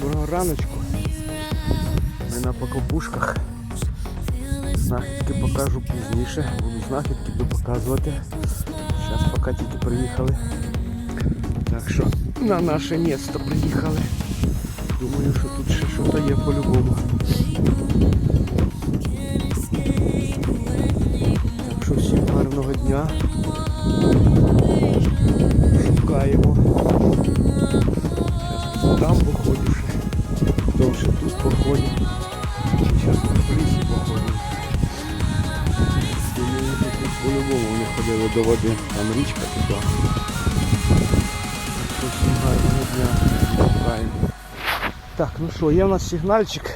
Доброго раночку. Ми на покопушках. Знахідки покажу пізніше. Буду знахідки буду показувати. Зараз поки тільки приїхали. Так що на наше місто приїхали. Думаю, що тут ще щось є по-любому. Так що всім гарного дня. Шукаємо. Потім ще тут походю. Зараз в лісі походу. Думаю, що тут по-любому вони ходили до води. Там річка туди. Так що всім гарного дня. Шукаємо. Так, ну що, є у нас сигнальчик.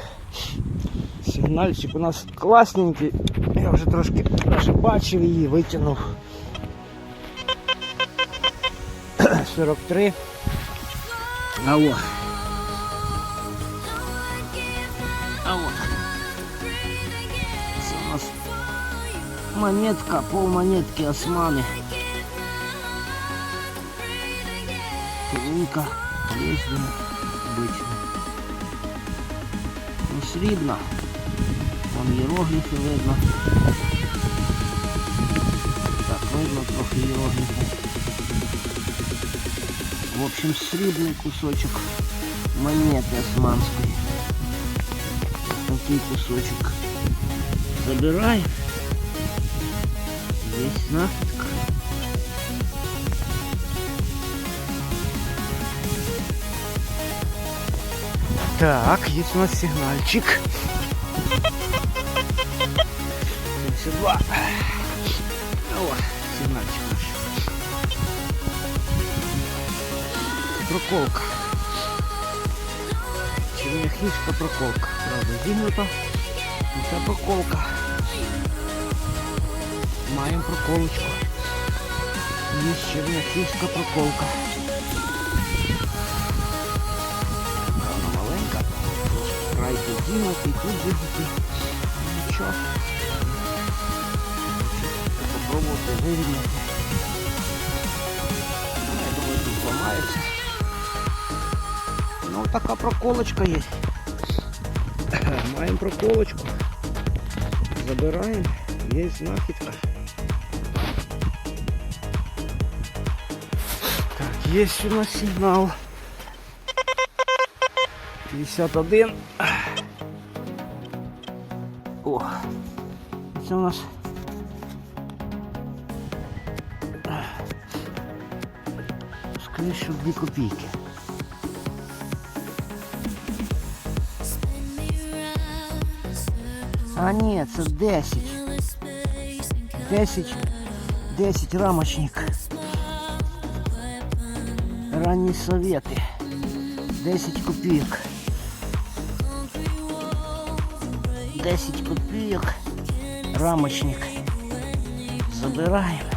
Сигнальчик у нас класненький. Я вже трошки даже бачив її, витягнув. 43. Алло. Алло. монетка, полмонетки османи. Тоненька, лезвие обычно. Ну, срібна. Вон іерогліфи видно. Так, видно трохи іерогліфи. В общем, срібний кусочок монети османської. Такий кусочок. Забирай. Есть знахідка. Так, есть у нас сигнальчик. 72. О, сигнальчик наш. Проколка. Черняхівська проколка. Правда, зігнута. І Це проколка. Маємо проколочку. Є черняхівська проколка. Вона маленька. Край підігнутий, тут зігнутий. Нічого. Попробувати вирівняти. Я думаю, тут зламається. Ну, така проколочка є. Маємо проколочку. Забираємо. Є знахідка. Так, є у нас сигнал. 51. О, це у нас скоріше що 2 копійки. А ні, це 10. 10. 10 рамочник. Ранні совєти. 10 копійок. 10 копійок. Рамочник. Забираємо.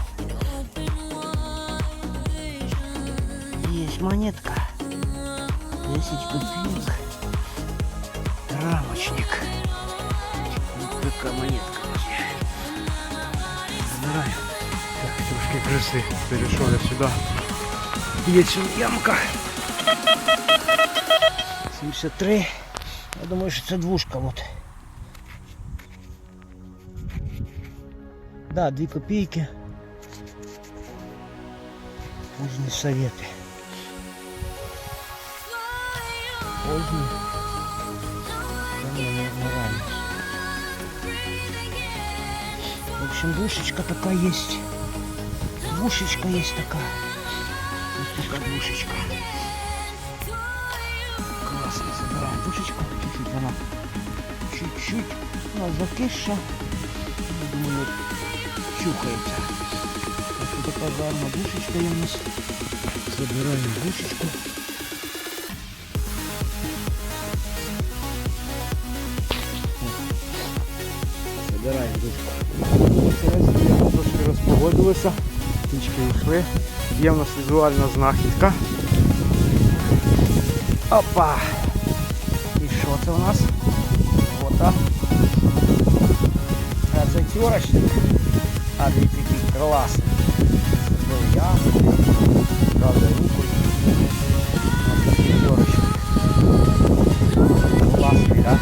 Есть монетка. 10 копеек. Рамочник. Вот такая монетка. Забираем. Так, трошки краси. Перейшов я сюди. Є ще ямка. 73. Я думаю, що це двушка. Вот. Да, 2 копійки. Поздні совети. Поздні. Це не нормально. В общем, душечка такая есть. Двушечка есть такая. Вот такая двушечка. Классно, собираем душечку. Чуть-чуть она. Чуть-чуть. Она закисша. Я думаю, чухается. Так что такая гарна душечка у нас. Забираем душечку. Забираємо душку. Трошки розпогодилися, птички йшли. Є в нас візуальна знахідка. Опа! І що це у нас? Ота. А це тюрочник. А дві такий класний. Це я. Правда, руку. Класний, так?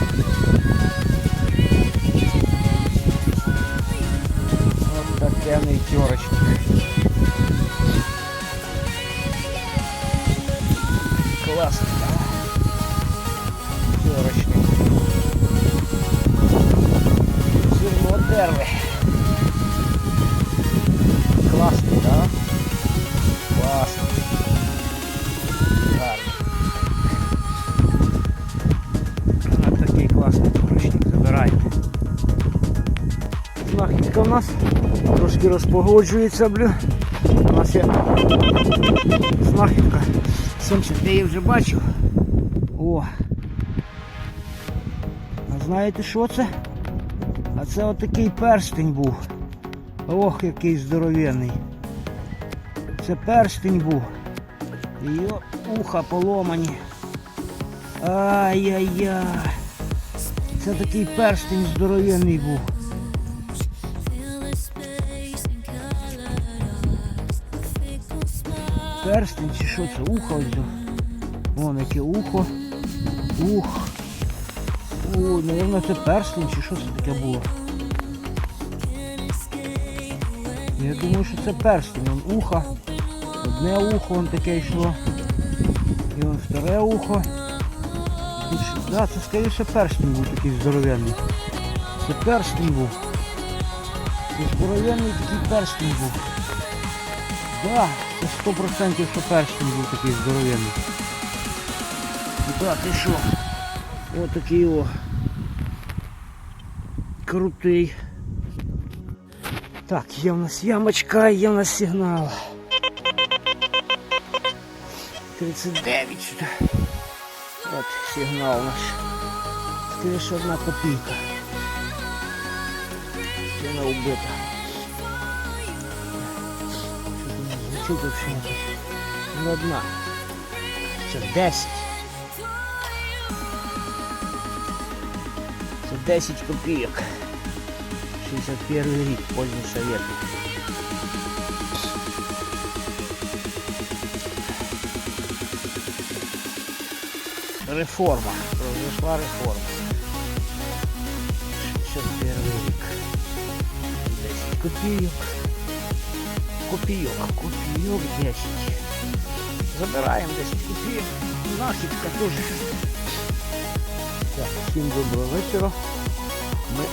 Ось таке не тюрочник. Класний, да? Зорочний. Зерно дерли. Класний, да? Класний. Гарний. Ось такий класний поручник, забирайте. Знахідка у нас трошки розпогоджується, блю. У нас є знахідка. Сонце, ти її вже бачив. О. А знаєте що це? А це отакий перстень був. Ох, який здоровенний. Це перстень був. І уха поломані. Ай-яй-яй. Це такий перстень здоровенний був. Перстень чи що це? Ухо ось. Вон яке ухо. Ух. О, напевно, це перстень чи що це таке було? Я думаю, що це перстень. Вон ухо. Одне ухо вон таке йшло. І вон вторе ухо. Тут Да, це скоріше перстень був такий здоровенний. Це перстень був. Це здоровенний такий перстень був. Да, 100% що перстень був такий здоровенний. Да, ти що? Ось такий о. Крутий. Так, є в нас ямочка, є в нас сигнал. 39 сюди. От сигнал наш. Скоріше одна копійка. Ціна убита. Звучить взагалі? Не одна. Це 10. Це 10 копійок. 61 рік, пользу совету. Реформа. Произошла реформа. 61 рік. 10 копійок. Копійок. Копійок 10. Забираємо 10 копійок. Знахідка теж. Так, всім доброго вечора. Ми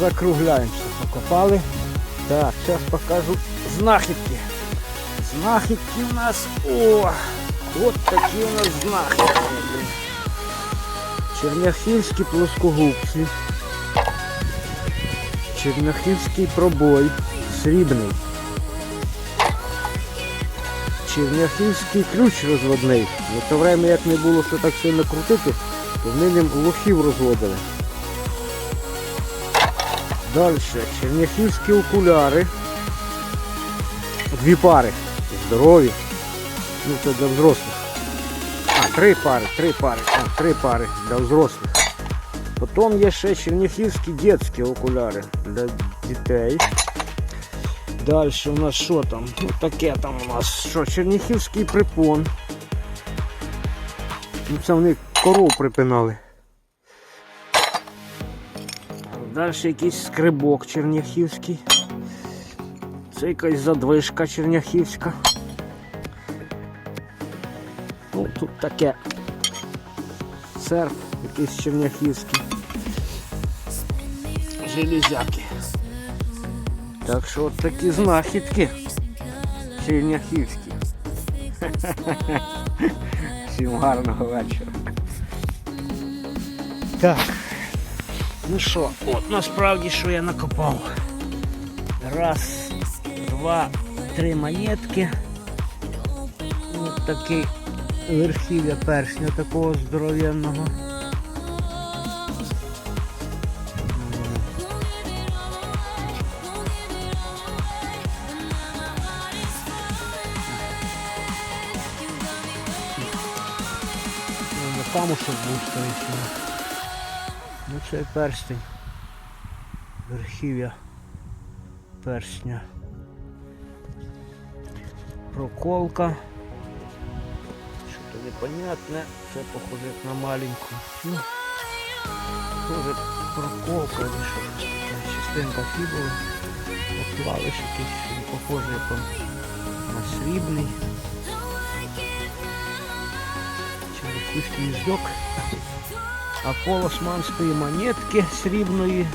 закругляємося. Покопали. Так, зараз покажу знахідки. Знахідки у нас. О! От такі у нас знахідки. блін. Черняхівські плоскогубці. Черняхівський пробой. Срібний. Черняхівський ключ розводний. На то время як не було що так сильно крутити, то вони ним лохів розводили. Далі. Черняхівські окуляри. Дві пари. Здорові. Ну це для взрослих. А, три пари, три пари. А, три пари для взрослих. Потім є ще черняхівські дитячі окуляри для дітей. Далі у нас що там? Ну таке там у нас що, черніхівський припон. Ну це вони коров припинали. Далі якийсь скрибок черняхівський. Це якась задвижка черняхівська. Ну, тут таке серф якийсь черняхівський. Железяки. Так що от такі знахідки черняхівські. Всім гарного вечора. Так. Ну що, от насправді що я накопав. Раз, два, три монетки. Ось такий верхів'я першня такого здоровенного. Камушок був скоріше. Ну це перстень. Верхів'я перстня. Проколка. Що-то непонятне. Це похоже на маленьку. Ну, Тоже проколка. Така Частинка фібули. Поклавиш якийсь, похожий як на срібний. Гвіздок. А пол османської монетки срібної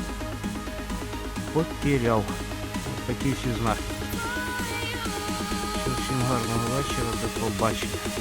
потеряв. Такі всі знаки. Всім гарного вечора, до побачення.